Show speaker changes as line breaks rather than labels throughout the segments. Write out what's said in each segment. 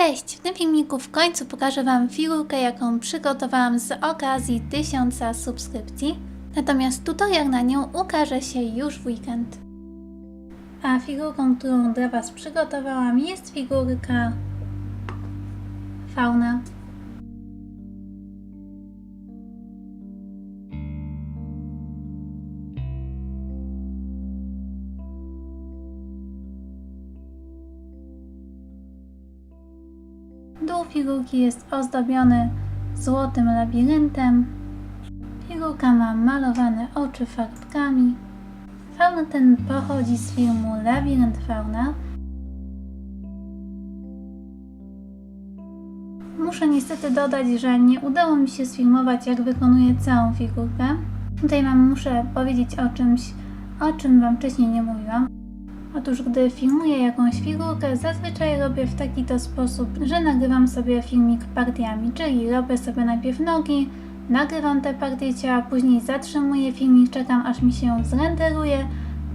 Cześć! W tym filmiku w końcu pokażę Wam figurkę, jaką przygotowałam z okazji 1000 subskrypcji. Natomiast tutorial na nią ukaże się już w weekend. A figurką, którą dla Was przygotowałam jest figurka fauna. Dół figurki jest ozdobiony złotym labiryntem. Figurka ma malowane oczy farbkami. Fauna ten pochodzi z filmu Labirynt Fauna. Muszę niestety dodać, że nie udało mi się sfilmować, jak wykonuję całą figurkę. Tutaj Wam muszę powiedzieć o czymś, o czym Wam wcześniej nie mówiłam. Otóż, gdy filmuję jakąś figurkę, zazwyczaj robię w taki to sposób, że nagrywam sobie filmik partiami, czyli robię sobie najpierw nogi, nagrywam te partie ciała, później zatrzymuję filmik, czekam aż mi się zrenderuje,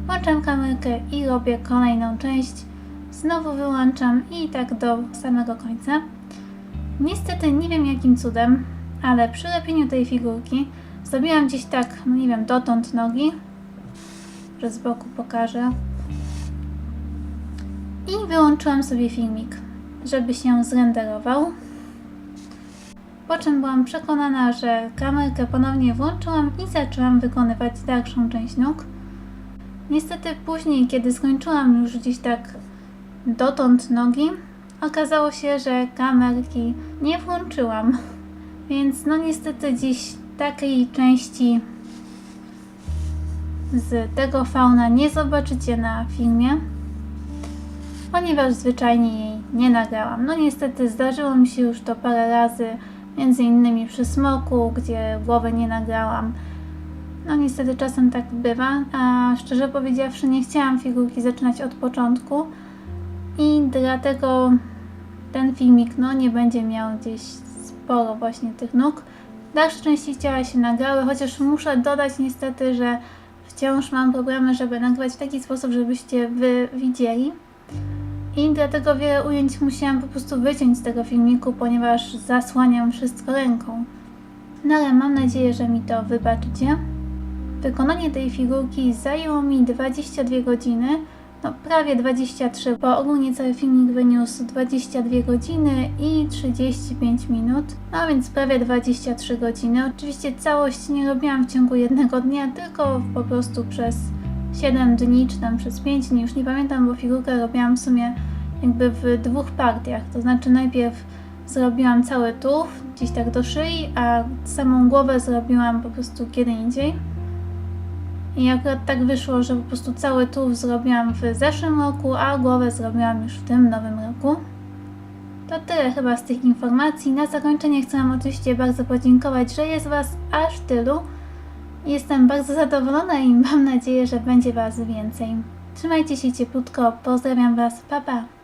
włączam kamerkę i robię kolejną część, znowu wyłączam i tak do samego końca. Niestety nie wiem jakim cudem, ale przy lepieniu tej figurki zrobiłam gdzieś tak, no nie wiem, dotąd nogi, że z boku pokażę, i wyłączyłam sobie filmik, żeby się zrenderował. Po czym byłam przekonana, że kamerkę ponownie włączyłam i zaczęłam wykonywać dalszą część nóg. Niestety później, kiedy skończyłam już gdzieś tak dotąd nogi, okazało się, że kamerki nie włączyłam. Więc no niestety dziś takiej części z tego fauna nie zobaczycie na filmie ponieważ zwyczajnie jej nie nagrałam. No niestety zdarzyło mi się już to parę razy, między innymi przy smoku, gdzie głowy nie nagrałam. No niestety czasem tak bywa, a szczerze powiedziawszy nie chciałam figurki zaczynać od początku i dlatego ten filmik no nie będzie miał gdzieś sporo właśnie tych nóg. Dalsze części ciała się nagrały, chociaż muszę dodać niestety, że wciąż mam problemy, żeby nagrywać w taki sposób, żebyście wy widzieli. I dlatego wiele ujęć musiałam po prostu wyciąć z tego filmiku, ponieważ zasłaniam wszystko ręką. No ale mam nadzieję, że mi to wybaczycie. Wykonanie tej figurki zajęło mi 22 godziny, no prawie 23, bo ogólnie cały filmik wyniósł 22 godziny i 35 minut, no więc prawie 23 godziny. Oczywiście całość nie robiłam w ciągu jednego dnia, tylko po prostu przez 7 dni, czy tam przez 5 dni, już nie pamiętam, bo figurkę robiłam w sumie jakby w dwóch partiach. To znaczy najpierw zrobiłam cały tułów, gdzieś tak do szyi, a samą głowę zrobiłam po prostu kiedy indziej. I akurat tak wyszło, że po prostu cały tułów zrobiłam w zeszłym roku, a głowę zrobiłam już w tym nowym roku. To tyle chyba z tych informacji. Na zakończenie chcę Wam oczywiście bardzo podziękować, że jest Was aż tylu. Jestem bardzo zadowolona i mam nadzieję, że będzie Was więcej. Trzymajcie się cieplutko, pozdrawiam Was, pa pa!